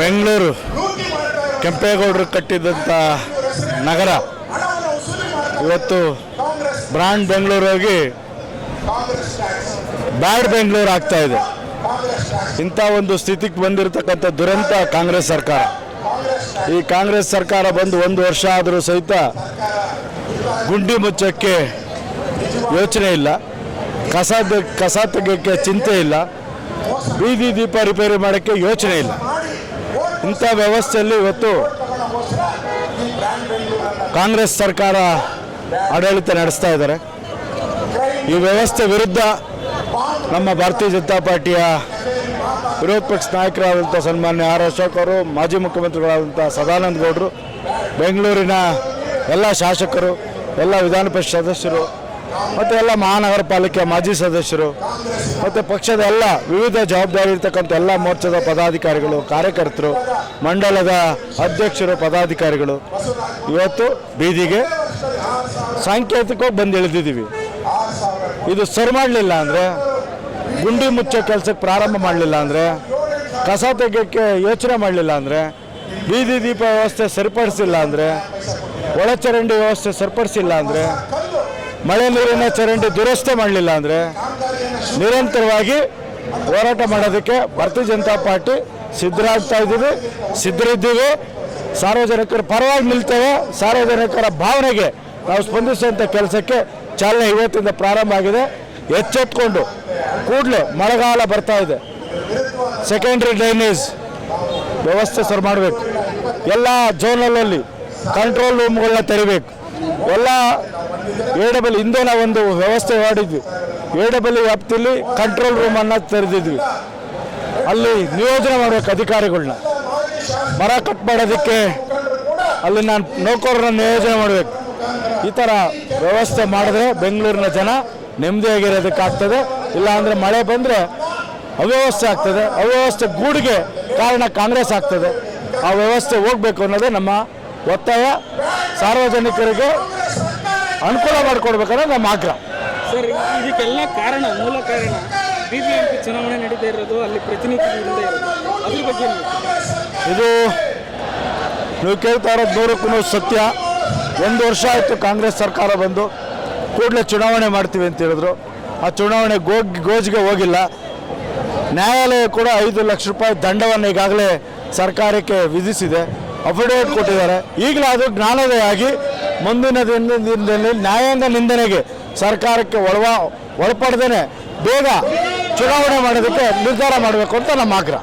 ಬೆಂಗಳೂರು ಕೆಂಪೇಗೌಡರು ಕಟ್ಟಿದಂಥ ನಗರ. ಇವತ್ತು ಬ್ರಾಂಡ್ ಬೆಂಗಳೂರು ಹೋಗಿ ಬ್ಯಾಡ್ ಬೆಂಗಳೂರು ಆಗ್ತಾ ಇದೆ. ಇಂಥ ಒಂದು ಸ್ಥಿತಿಗೆ ಬಂದಿರತಕ್ಕಂಥ ದುರಂತ ಕಾಂಗ್ರೆಸ್ ಸರ್ಕಾರ. ಈ ಕಾಂಗ್ರೆಸ್ ಸರ್ಕಾರ ಬಂದು ಒಂದು ವರ್ಷ ಆದರೂ ಸಹಿತ ಗುಂಡಿ ಮುಚ್ಚಕ್ಕೆ ಯೋಚನೆ ಇಲ್ಲ. ಕಸ ಕಸ ತೆಗೆಯೋಕ್ಕೆ ಚಿಂತೆ ಇಲ್ಲ. ಬೀದಿ ದೀಪ ರಿಪೇರಿ ಮಾಡೋಕ್ಕೆ ಯೋಚನೆ ಇಲ್ಲ. ಇಂಥ ವ್ಯವಸ್ಥೆಯಲ್ಲಿ ಇವತ್ತು ಕಾಂಗ್ರೆಸ್ ಸರ್ಕಾರ ಆಡಳಿತ ನಡೆಸ್ತಾ ಇದ್ದಾರೆ. ಈ ವ್ಯವಸ್ಥೆ ವಿರುದ್ಧ ನಮ್ಮ ಭಾರತೀಯ ಜನತಾ ಪಾರ್ಟಿಯ ವಿರೋಧ ಪಕ್ಷ ನಾಯಕರಾದಂಥ ಸನ್ಮಾನ್ಯ ಆರ್ ಅಶೋಕ್ ಅವರು, ಮಾಜಿ ಮುಖ್ಯಮಂತ್ರಿಗಳಾದಂಥ ಸದಾನಂದ ಗೌಡರು, ಬೆಂಗಳೂರಿನ ಎಲ್ಲ ಶಾಸಕರು, ಎಲ್ಲ ವಿಧಾನ ಪರಿಷತ್ ಸದಸ್ಯರು ಮತ್ತು ಎಲ್ಲ ಮಹಾನಗರ ಪಾಲಿಕೆ ಮಾಜಿ ಸದಸ್ಯರು, ಮತ್ತು ಪಕ್ಷದ ಎಲ್ಲ ವಿವಿಧ ಜವಾಬ್ದಾರಿ ಇರ್ತಕ್ಕಂಥ ಎಲ್ಲ ಮೋರ್ಚಾದ ಪದಾಧಿಕಾರಿಗಳು, ಕಾರ್ಯಕರ್ತರು, ಮಂಡಲದ ಅಧ್ಯಕ್ಷರು, ಪದಾಧಿಕಾರಿಗಳು, ಇವತ್ತು ಬೀದಿಗೆ ಸಾಂಕೇತಿಕವಾಗಿ ಬಂದು ಇಳಿದಿದ್ದೀವಿ ಇದು ಸರಿ ಮಾಡಲಿಲ್ಲ ಅಂದರೆ, ಗುಂಡಿ ಮುಚ್ಚೋ ಕೆಲಸಕ್ಕೆ ಪ್ರಾರಂಭ ಮಾಡಲಿಲ್ಲ ಅಂದರೆ, ಕಸ ತೆಗೆಯೋಕ್ಕೆ ಯೋಚನೆ ಮಾಡಲಿಲ್ಲ ಅಂದರೆ, ಬೀದಿ ದೀಪ ವ್ಯವಸ್ಥೆ ಸರಿಪಡಿಸಿಲ್ಲ ಅಂದರೆ, ಒಳಚರಂಡಿ ವ್ಯವಸ್ಥೆ ಸರಿಪಡಿಸಿಲ್ಲ ಅಂದರೆ ಮಳೆ ನೀರಿನ ಚರಂಡಿ ದುರಸ್ತಿ ಮಾಡಲಿಲ್ಲ ಅಂದರೆ ನಿರಂತರವಾಗಿ ಹೋರಾಟ ಮಾಡೋದಕ್ಕೆ ಭಾರತೀಯ ಜನತಾ ಪಾರ್ಟಿ ಸಿದ್ಧರಾಗ್ತಾ ಇದ್ದೀವಿ, ಸಿದ್ಧರಿದ್ದೀವಿ. ಸಾರ್ವಜನಿಕರ ಪರವಾಗಿ ನಿಲ್ತೇವೆ, ಸಾರ್ವಜನಿಕರ ಭಾವನೆಗೆ ನಾವು ಸ್ಪಂದಿಸುವಂಥ ಕೆಲಸಕ್ಕೆ ಚಾಲನೆ ಇವತ್ತಿಂದ ಪ್ರಾರಂಭ ಆಗಿದೆ. ಎಚ್ಚೆತ್ಕೊಂಡು ಕೂಡಲೇ ಮಳೆಗಾಲ ಬರ್ತಾ ಇದೆ. ಸೆಕೆಂಡ್ರಿ ಡ್ರೈನೇಜ್ ವ್ಯವಸ್ಥೆ ಸರ್ ಮಾಡಬೇಕು. ಎಲ್ಲ ಜೋನಲ್ಲಲ್ಲಿ ಕಂಟ್ರೋಲ್ ರೂಮ್ಗಳನ್ನ ತೆರಿಬೇಕು. ಎಲ್ಲ ಎ ಡಬಲ್ ಹಿಂದೆ ನಾವು ಒಂದು ವ್ಯವಸ್ಥೆ ಮಾಡಿದ್ವಿ. ಎ ಡಬಲ್ ವ್ಯಾಪ್ತಿಯಲ್ಲಿ ಕಂಟ್ರೋಲ್ ರೂಮನ್ನು ತೆರೆದಿದ್ವಿ. ಅಲ್ಲಿ ನಿಯೋಜನೆ ಮಾಡಬೇಕು ಅಧಿಕಾರಿಗಳನ್ನ ಮರ ಕಟ್ ಮಾಡೋದಕ್ಕೆ ಅಲ್ಲಿ ನಾನು ನೌಕರರನ್ನ ನಿಯೋಜನೆ ಮಾಡಬೇಕು. ಈ ಥರ ವ್ಯವಸ್ಥೆ ಮಾಡಿದ್ರೆ ಬೆಂಗಳೂರಿನ ಜನ ನೆಮ್ಮದಿಯಾಗಿರೋದಕ್ಕಾಗ್ತದೆ ಇಲ್ಲ ಅಂದರೆ ಮಳೆ ಬಂದರೆ ಅವ್ಯವಸ್ಥೆ ಆಗ್ತದೆ. ಅವ್ಯವಸ್ಥೆ ಗೂಡಿಗೆ ಕಾರಣ ಕಾಂಗ್ರೆಸ್ ಆಗ್ತದೆ. ಆ ವ್ಯವಸ್ಥೆ ಹೋಗಬೇಕು ಅನ್ನೋದೇ ನಮ್ಮ ಒತ್ತಾಯ. ಸಾರ್ವಜನಿಕರಿಗೆ ಅನುಕೂಲ ಮಾಡಿಕೊಡ್ಬೇಕಾದ್ರೆ ನಮ್ಮ ಆಗ್ರಹ. ಸರ್ ಇದಕ್ಕೆಲ್ಲ ಕಾರಣ ಮೂಲ ಕಾರಣ ಬಿ ಬಿ ಎಂ ಪಿ ಚುನಾವಣೆ ನಡೀತಾ ಇರೋದು ಅಲ್ಲಿ ಪ್ರತಿನಿಧಿ ಇರೋದು. ಅದ್ರ ಬಗ್ಗೆ ಇದು ನೀವು ಕೇಳ್ತಾ ಇರೋದು ನೂರಕ್ಕೂ ನೂರು ಸತ್ಯ. ಒಂದು ವರ್ಷ ಆಯಿತು ಕಾಂಗ್ರೆಸ್ ಸರ್ಕಾರ ಬಂದು ಕೂಡಲೇ ಚುನಾವಣೆ ಮಾಡ್ತೀವಿ ಅಂತ ಹೇಳಿದ್ರು. ಆ ಚುನಾವಣೆ ಗೋಗ್ ಗೋಜಿಗೆ ಹೋಗಿಲ್ಲ. ನ್ಯಾಯಾಲಯ ಕೂಡ ಐದು ಲಕ್ಷ ರೂಪಾಯಿ ದಂಡವನ್ನು ಈಗಾಗಲೇ ಸರ್ಕಾರಕ್ಕೆ ವಿಧಿಸಿದೆ. ಅಫಿಡೇವಿಟ್ ಕೊಟ್ಟಿದ್ದಾರೆ. ಈಗಲೇ ಅದು ಜ್ಞಾನೋದಯ ಆಗಿ ಮುಂದಿನ ದಿನ- ದಿನದಲ್ಲಿ ನ್ಯಾಯಾಂಗ ನಿಂದನೆಗೆ ಸರ್ಕಾರಕ್ಕೆ ಒಳವ ಒಳಪಡ್ದೇನೆ ಬೇಗ ಚುನಾವಣೆ ಮಾಡೋದಕ್ಕೆ ನಿರ್ಧಾರ ಮಾಡಬೇಕು ಅಂತ ನಮ್ಮ ಆಗ್ರಹ.